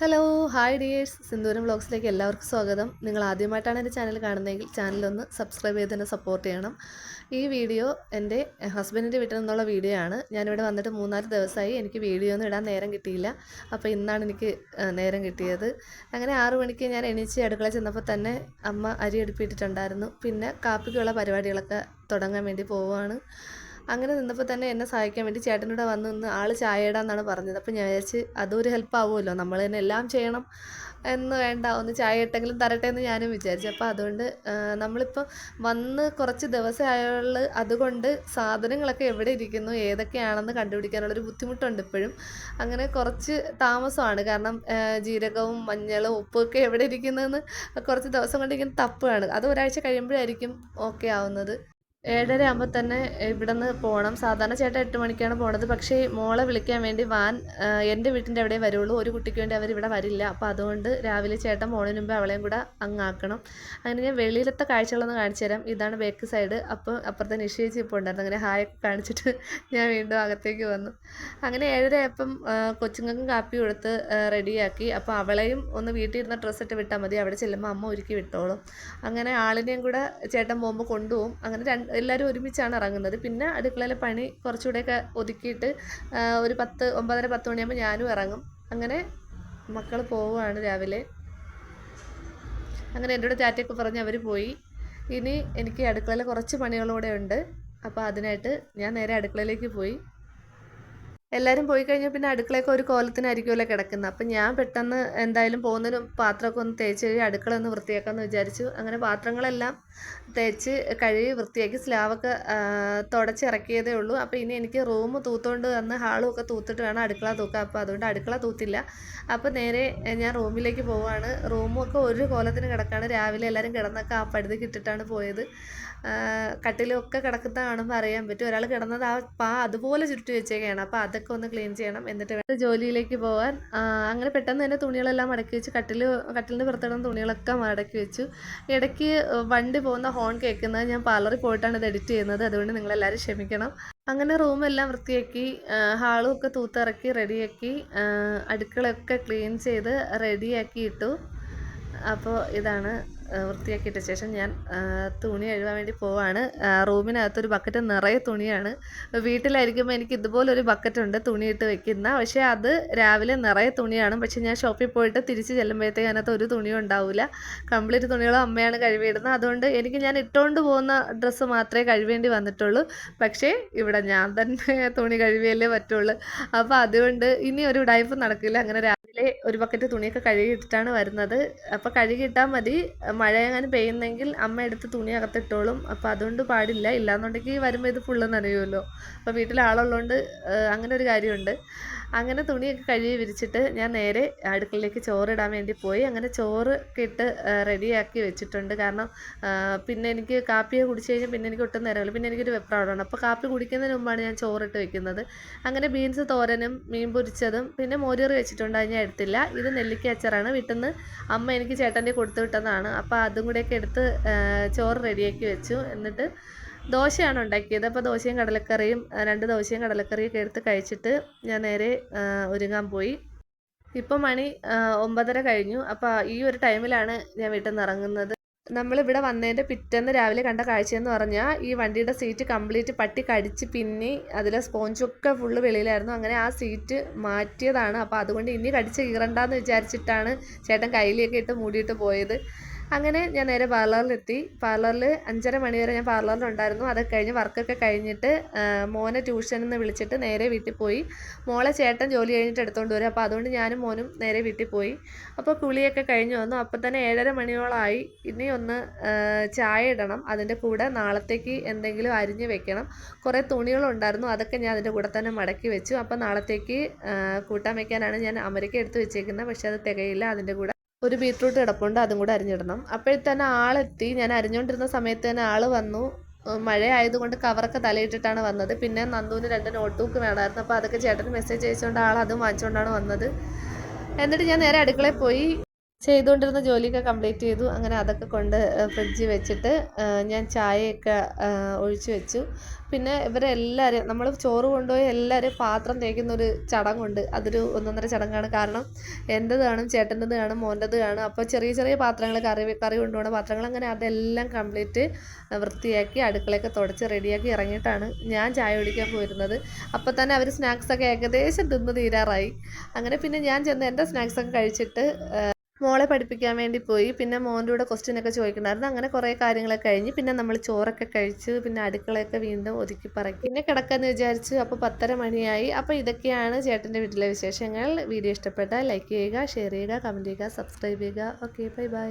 Hello hi dears സിന്ദൂരം വ്ളോഗ്സിലേക്ക് എല്ലാവർക്കും സ്വാഗതം. നിങ്ങൾ ആദ്യമായിട്ടാണ് എന്റെ ചാനൽ കാണുന്നതെങ്കിൽ ചാനലൊന്ന് സബ്സ്ക്രൈബ് ചെയ്ത് തന്നെ സപ്പോർട്ട് ചെയ്യണം. ഈ വീഡിയോ എന്റെ ഹസ്ബൻഡിന്റെ വീട്ടിൽ നിന്നുള്ള വീഡിയോ ആണ്. ഞാനിവിടെ വന്നിട്ട് മൂന്നാൽ ദിവസമായി എനിക്ക് വീഡിയോ ഒന്നും ഇടാൻ നേരം കിട്ടിയില്ല. അപ്പോൾ ഇന്നാണ് എനിക്ക് നേരം കിട്ടിയത്. അങ്ങനെ ആറു മണിക്ക് ഞാൻ എണീച്ച് അടുക്കള ചെന്നപ്പോൾ തന്നെ അമ്മ അരി അടുപ്പിട്ടിട്ടുണ്ടായിരുന്നു. പിന്നെ കാപ്പിക്കുള്ള പരിപാടികളൊക്കെ തുടങ്ങാൻ വേണ്ടി പോവുകയാണ്. അങ്ങനെ നിന്നപ്പോൾ തന്നെ എന്നെ സഹായിക്കാൻ വേണ്ടി ചേട്ടനൂടെ വന്ന് നിന്ന് ആൾ ചായ ഇടാന്നാണ് പറഞ്ഞത്. അപ്പോൾ ഞാൻ വിചാരിച്ച് അതൊരു ഹെൽപ്പ് ആവുമല്ലോ. നമ്മൾ തന്നെ എല്ലാം ചെയ്യണം എന്ന് വേണ്ട. ഒന്ന് ചായ ഇട്ടെങ്കിലും തരട്ടെ എന്ന് ഞാനും വിചാരിച്ചു. അപ്പോൾ അതുകൊണ്ട് നമ്മളിപ്പോൾ വന്ന് കുറച്ച് ദിവസമായുള്ള. അതുകൊണ്ട് സാധനങ്ങളൊക്കെ എവിടെ ഇരിക്കുന്നു ഏതൊക്കെയാണെന്ന് കണ്ടുപിടിക്കാനുള്ളൊരു ബുദ്ധിമുട്ടുണ്ട് ഇപ്പോഴും. അങ്ങനെ കുറച്ച് താമസമാണ്. കാരണം ജീരകവും മഞ്ഞളും ഉപ്പൊക്കെ എവിടെ ഇരിക്കുന്നതെന്ന് കുറച്ച് ദിവസം കൊണ്ട് ഇങ്ങനെ തപ്പുകയാണ്. അത് ഒരാഴ്ച കഴിയുമ്പോഴായിരിക്കും ഓക്കെ ആവുന്നത്. ഏഴര ആകുമ്പോൾ തന്നെ ഇവിടെ നിന്ന് പോകണം സാധാരണ ചേട്ടൻ എട്ട് മണിക്കാണ് പോണത്. പക്ഷേ മോളെ വിളിക്കാൻ വേണ്ടി വാൻ എന്റെ വീട്ടിന്റെ അവിടെ വരുള്ളൂ. ഒരു കുട്ടിക്ക് വേണ്ടി അവരിവിടെ വരില്ല. അപ്പോൾ അതുകൊണ്ട് രാവിലെ ചേട്ടൻ പോണതിന് മുമ്പ് അവളെയും കൂടെ അങ്ങാക്കണം അങ്ങനെ ഞാൻ വെളിയിലത്തെ കാഴ്ചകളൊന്ന് കാണിച്ചു തരാം. ഇതാണ് ബേക്ക് സൈഡ് അപ്പോൾ അപ്പുറത്തെ നിശ്ചയിച്ച് ഇപ്പോൾ ഉണ്ടായിരുന്നു. അങ്ങനെ ഹായ് കാണിച്ചിട്ട് ഞാൻ വീണ്ടും അകത്തേക്ക് വന്നു. അങ്ങനെ ഏഴര ആയപ്പം കൊച്ചുങ്ങൾക്കും കാപ്പി കൊടുത്ത് റെഡിയാക്കി അപ്പോൾ അവളെയും ഒന്ന് വീട്ടിൽ ഇരുന്ന ഡ്രസ്സ് ഇട്ട് വിട്ടാൽ മതി. അവിടെ ചെല്ലുമ്പോൾ അമ്മ ഒരുക്കി വിട്ടോളും. അങ്ങനെ ആളിനെയും കൂടെ ചേട്ടൻ പോകുമ്പോൾ കൊണ്ടുപോകും. അങ്ങനെ രണ്ട് എല്ലാവരും ഒരുമിച്ചാണ് ഇറങ്ങുന്നത്. പിന്നെ അടുക്കളയിലെ പണി കുറച്ചുകൂടെയൊക്കെ ഒതുക്കിയിട്ട് ഒരു പത്ത് ഒമ്പതര പത്ത് മണിയാകുമ്പോൾ ഞാനും ഇറങ്ങും. അങ്ങനെ മക്കൾ പോവുകയാണ് രാവിലെ. അങ്ങനെ എന്റെ കൂടെ ടാറ്റയൊക്കെ പറഞ്ഞ് അവർ പോയി. ഇനി എനിക്ക് അടുക്കളയിൽ കുറച്ച് പണികളൂടെ ഉണ്ട്. അപ്പോൾ അതിനായിട്ട് ഞാൻ നേരെ അടുക്കളയിലേക്ക് പോയി. എല്ലാവരും പോയി കഴിഞ്ഞാൽ പിന്നെ അടുക്കളയൊക്കെ ഒരു കോലത്തിനായിരിക്കുമല്ലോ കിടക്കുന്നത് അപ്പം ഞാൻ പെട്ടെന്ന് എന്തായാലും പോകുന്നതിന് പാത്രമൊക്കെ ഒന്ന് തേച്ച് കഴുകി അടുക്കള ഒന്ന് വൃത്തിയാക്കാമെന്ന് വിചാരിച്ചു. അങ്ങനെ പാത്രങ്ങളെല്ലാം തേച്ച് കഴുകി വൃത്തിയാക്കി സ്ലാവൊക്കെ തുടച്ചിറക്കിയതേ ഉള്ളൂ. അപ്പോൾ ഇനി എനിക്ക് റൂം തൂത്തുകൊണ്ട് വന്ന് ഹാളും ഒക്കെ തൂത്തിട്ട് വേണം അടുക്കള തൂക്കാൻ. അപ്പോൾ അതുകൊണ്ട് അടുക്കള തൂത്തില്ല. അപ്പോൾ നേരെ ഞാൻ റൂമിലേക്ക് പോവുകയാണ് റൂമൊക്കെ ഒരു കോലത്തിന് കിടക്കാണ്. രാവിലെ എല്ലാവരും കിടന്നൊക്കെ ആ പഴുതി കിട്ടിട്ടാണ് പോയത്. കട്ടിലൊക്കെ കിടക്കുന്ന കാണുമ്പോൾ അറിയാൻ പറ്റും. ഒരാൾ കിടന്നത് ആ പാ അതുപോലെ ചുരുട്ടി വെച്ചേക്കാണ്. അപ്പോൾ അതൊക്കെ ഒന്ന് ക്ലീൻ ചെയ്യണം. എന്നിട്ട് ജോലിയിലേക്ക് പോവാൻ. അങ്ങനെ പെട്ടെന്ന് തന്നെ തുണികളെല്ലാം മടക്കി വെച്ച് കട്ടിൽ കട്ടിലിന് പുറത്തിടുന്ന തുണികളൊക്കെ മടക്കി വെച്ചു. ഇടയ്ക്ക് വണ്ടി പോകുന്ന ഹോൺ കേൾക്കുന്നത് ഞാൻ പാർലറിൽ പോയിട്ടാണ് ഇത് എഡിറ്റ് ചെയ്യുന്നത്. അതുകൊണ്ട് നിങ്ങളെല്ലാവരും ക്ഷമിക്കണം. അങ്ങനെ റൂമെല്ലാം വൃത്തിയാക്കി ഹാളും ഒക്കെ തൂത്തിറക്കി റെഡിയാക്കി അടുക്കളയൊക്കെ ക്ലീൻ ചെയ്ത് റെഡിയാക്കി ഇട്ടു. അപ്പോൾ ഇതാണ് വൃത്തിയാക്കിയിട്ട ശേഷം ഞാൻ തുണി കഴുകാൻ വേണ്ടി പോവാണ്. റൂമിനകത്ത് റൂമിനകത്തൊരു ബക്കറ്റ് നിറയെ തുണിയാണ്. വീട്ടിലായിരിക്കുമ്പോൾ എനിക്ക് ഇതുപോലൊരു ബക്കറ്റ് ഉണ്ട് ഇട്ട് വെക്കുന്ന. പക്ഷേ അത് രാവിലെ നിറയെ തുണിയാണ്. പക്ഷേ ഞാൻ ഷോപ്പിൽ പോയിട്ട് തിരിച്ച് ചെല്ലുമ്പോഴത്തേക്ക് അതിനകത്ത് ഒരു തുണിയും ഉണ്ടാവില്ല കംപ്ലീറ്റ് തുണികളും അമ്മയാണ് കഴുകിയിടുന്നത്. അതുകൊണ്ട് എനിക്ക് ഞാൻ ഇട്ടുകൊണ്ട് പോകുന്ന ഡ്രസ്സ് മാത്രമേ കഴുകേണ്ടി വന്നിട്ടുള്ളൂ. പക്ഷേ ഇവിടെ ഞാൻ തന്നെ തുണി കഴുകിയല്ലേ പറ്റുള്ളൂ. അപ്പോൾ അതുകൊണ്ട് ഇനി ഒരു ഉടായ്പ നടക്കില്ല. അങ്ങനെ ഒരു ബക്കറ്റ് തുണിയൊക്കെ കഴുകിയിട്ടിട്ടാണ് വരുന്നത്. അപ്പോൾ കഴുകിയിട്ടാൽ മതി. മഴ എങ്ങാനും പെയ്യുന്നെങ്കിൽ അമ്മ എടുത്ത് തുണി അകത്തിട്ടോളും അപ്പോൾ അതുകൊണ്ട് പാടില്ല. ഇല്ലാന്നുണ്ടെങ്കിൽ വരുമ്പോൾ ഇത് ഫുള്ള് നനയുമല്ലോ അപ്പോൾ വീട്ടിൽ ആളുള്ളതുകൊണ്ട് അങ്ങനെ ഒരു കാര്യമുണ്ട്. അങ്ങനെ തുണിയൊക്കെ കഴുകി വിരിച്ചിട്ട് ഞാൻ നേരെ അടുക്കളയിലേക്ക് ചോറിടാൻ വേണ്ടി പോയി. അങ്ങനെ ചോറ് കിട്ട് റെഡിയാക്കി വെച്ചിട്ടുണ്ട്. കാരണം പിന്നെ എനിക്ക് കാപ്പിയെ കുടിച്ച് കഴിഞ്ഞാൽ പിന്നെ എനിക്ക് ഒട്ടും നേരമില്ല. പിന്നെ എനിക്കൊരു വെപ്രാളമാണ് അപ്പോൾ കാപ്പി കുടിക്കുന്നതിന് മുമ്പാണ് ഞാൻ ചോറിട്ട് വെക്കുന്നത്. അങ്ങനെ ബീൻസ് തോരനും മീൻ പൊരിച്ചതും പിന്നെ മോരുകറി വെച്ചിട്ടുണ്ട്. അത് ഞാൻ എടുത്തില്ല. ഇത് നെല്ലിക്ക അച്ചാറാണ്. വീട്ടിൽ നിന്ന് അമ്മ എനിക്ക് ചേട്ടന്റെ കൊടുത്തു വിട്ടതാണ്. അപ്പോൾ അതും കൂടെയൊക്കെ എടുത്ത് ചോറ് റെഡിയാക്കി വെച്ചു. എന്നിട്ട് ദോശയാണ് ഉണ്ടാക്കിയത്. അപ്പോൾ ദോശയും കടലക്കറിയും രണ്ട് ദോശയും കടലക്കറിയും ഒക്കെ എടുത്ത് കഴിച്ചിട്ട് ഞാൻ നേരെ ഒരുങ്ങാൻ പോയി. ഇപ്പം മണി ഒമ്പതര കഴിഞ്ഞു. അപ്പോൾ ഈ ഒരു ടൈമിലാണ് ഞാൻ വീട്ടിൽ നിന്ന് ഇറങ്ങുന്നത്. നമ്മളിവിടെ വന്നതിന്റെ പിറ്റേന്ന് രാവിലെ കണ്ട കാഴ്ചയെന്ന് പറഞ്ഞാൽ ഈ വണ്ടിയുടെ സീറ്റ് കംപ്ലീറ്റ് പട്ടി കടിച്ച് പിന്നി അതിലെ സ്പോഞ്ചൊക്കെ ഫുള്ള് വെളിയിലായിരുന്നു. അങ്ങനെ ആ സീറ്റ് മാറ്റിയതാണ്. അപ്പോൾ അതുകൊണ്ട് ഇനി കടിച്ച് കീറണ്ടെന്ന് വിചാരിച്ചിട്ടാണ് ചേട്ടൻ കയ്യിലേക്ക് ഇട്ട് മൂടിയിട്ട് പോയത്. അങ്ങനെ ഞാൻ നേരെ പാർലറിലെത്തി. പാർലറിൽ അഞ്ചര മണി വരെ ഞാൻ പാർലറിലുണ്ടായിരുന്നു. അതൊക്കെ കഴിഞ്ഞ് വർക്കൊക്കെ കഴിഞ്ഞിട്ട് മോനെ ട്യൂഷനിൽ നിന്ന് വിളിച്ചിട്ട് നേരെ വീട്ടിൽ പോയി. മോളെ ചേട്ടൻ ജോലി കഴിഞ്ഞിട്ട് എടുത്തുകൊണ്ട് വരും. അപ്പോൾ അതുകൊണ്ട് ഞാനും മോനും നേരെ വീട്ടിൽ പോയി. അപ്പോൾ കുളിയൊക്കെ കഴിഞ്ഞ് വന്നു. അപ്പോൾ തന്നെ ഏഴര മണിയോളമായി ഇനി ഒന്ന് ചായ ഇടണം. അതിന്റെ കൂടെ നാളത്തേക്ക് എന്തെങ്കിലും അരിഞ്ഞ് വെക്കണം. കുറേ തുണികളുണ്ടായിരുന്നു. അതൊക്കെ ഞാൻ അതിന്റെ കൂടെ തന്നെ മടക്കി വെച്ചു. അപ്പോൾ നാളത്തേക്ക് കൂട്ടാൻ വയ്ക്കാനാണ് ഞാൻ അമരിക്ക എടുത്ത് വെച്ചേക്കുന്നത് പക്ഷേ അത് തികയില്ല. അതിന്റെ കൂടെ ഒരു ബീട്രൂട്ട് കിടപ്പുണ്ട് അതും കൂടെ അരിഞ്ഞിടണം. അപ്പോഴത്തന്നെ തന്നെ ആളെത്തി. ഞാൻ അരിഞ്ഞുകൊണ്ടിരുന്ന സമയത്ത് തന്നെ ആൾ വന്നു. മഴ ആയതുകൊണ്ട് കവറൊക്കെ തലയിട്ടിട്ടാണ് വന്നത്. പിന്നെ നന്ദുവിന് രണ്ട് നോട്ട് ബുക്ക് വേണമായിരുന്നു. അപ്പോൾ അതൊക്കെ ചേട്ടന് മെസ്സേജ് അയച്ചുകൊണ്ട് ആൾ അതും വാങ്ങിച്ചുകൊണ്ടാണ് വന്നത്. എന്നിട്ട് ഞാൻ നേരെ അടുക്കളയിൽ പോയി. ചെയ്തുകൊണ്ടിരുന്ന ജോലിയൊക്കെ കംപ്ലീറ്റ് ചെയ്തു. അങ്ങനെ അതൊക്കെ കൊണ്ട് ഫ്രിഡ്ജിൽ വെച്ചിട്ട് ഞാൻ ചായയൊക്കെ ഒഴിച്ചു വെച്ചു. പിന്നെ ഇവരെല്ലാവരും നമ്മൾ ചോറ് കൊണ്ടുപോയി എല്ലാവരും പാത്രം തേക്കുന്ന ഒരു ചടങ്ങുണ്ട് അതൊരു ഒന്നൊന്നര ചടങ്ങാണ്. കാരണം എന്റെത് കാണും ചേട്ടന്റെത് കാണും മോന്റെത് കാണും. അപ്പോൾ ചെറിയ ചെറിയ പാത്രങ്ങൾ കറി കറി കൊണ്ടുപോകുന്ന പാത്രങ്ങൾ അങ്ങനെ അതെല്ലാം കംപ്ലീറ്റ് വൃത്തിയാക്കി അടുക്കളയൊക്കെ തുടച്ച് റെഡിയാക്കി ഇറങ്ങിയിട്ടാണ് ഞാൻ ചായ കുടിക്കാൻ പോയിരുന്നത്. അപ്പോൾ തന്നെ അവർ സ്നാക്സൊക്കെ ഏകദേശം തിന്ന് തീരാറായി. അങ്ങനെ പിന്നെ ഞാൻ ചെന്ന് എന്റെ സ്നാക്സൊക്കെ കഴിച്ചിട്ട് മോളെ പഠിപ്പിക്കാൻ വേണ്ടി പോയി. പിന്നെ മോന്റെ കൂടെ ക്വസ്റ്റ്യൻ ഒക്കെ ചോദിക്കണമായിരുന്നു. അങ്ങനെ കുറേ കാര്യങ്ങളൊക്കെ കഴിഞ്ഞ് പിന്നെ നമ്മൾ ചോറൊക്കെ കഴിച്ച് പിന്നെ അടുക്കളയൊക്കെ വീണ്ടും ഒതുക്കി പറക്കി. പിന്നെ കിടക്കാമെന്ന് വിചാരിച്ചു അപ്പോൾ പത്തര മണിയായി. അപ്പോൾ ഇതൊക്കെയാണ് ചേട്ടന്റെ വീട്ടിലെ വിശേഷങ്ങൾ. വീഡിയോ ഇഷ്ടപ്പെട്ടാൽ ലൈക്ക് ചെയ്യുക ഷെയർ ചെയ്യുക കമന്റ് ചെയ്യുക സബ്സ്ക്രൈബ് ചെയ്യുക. Okay bye bye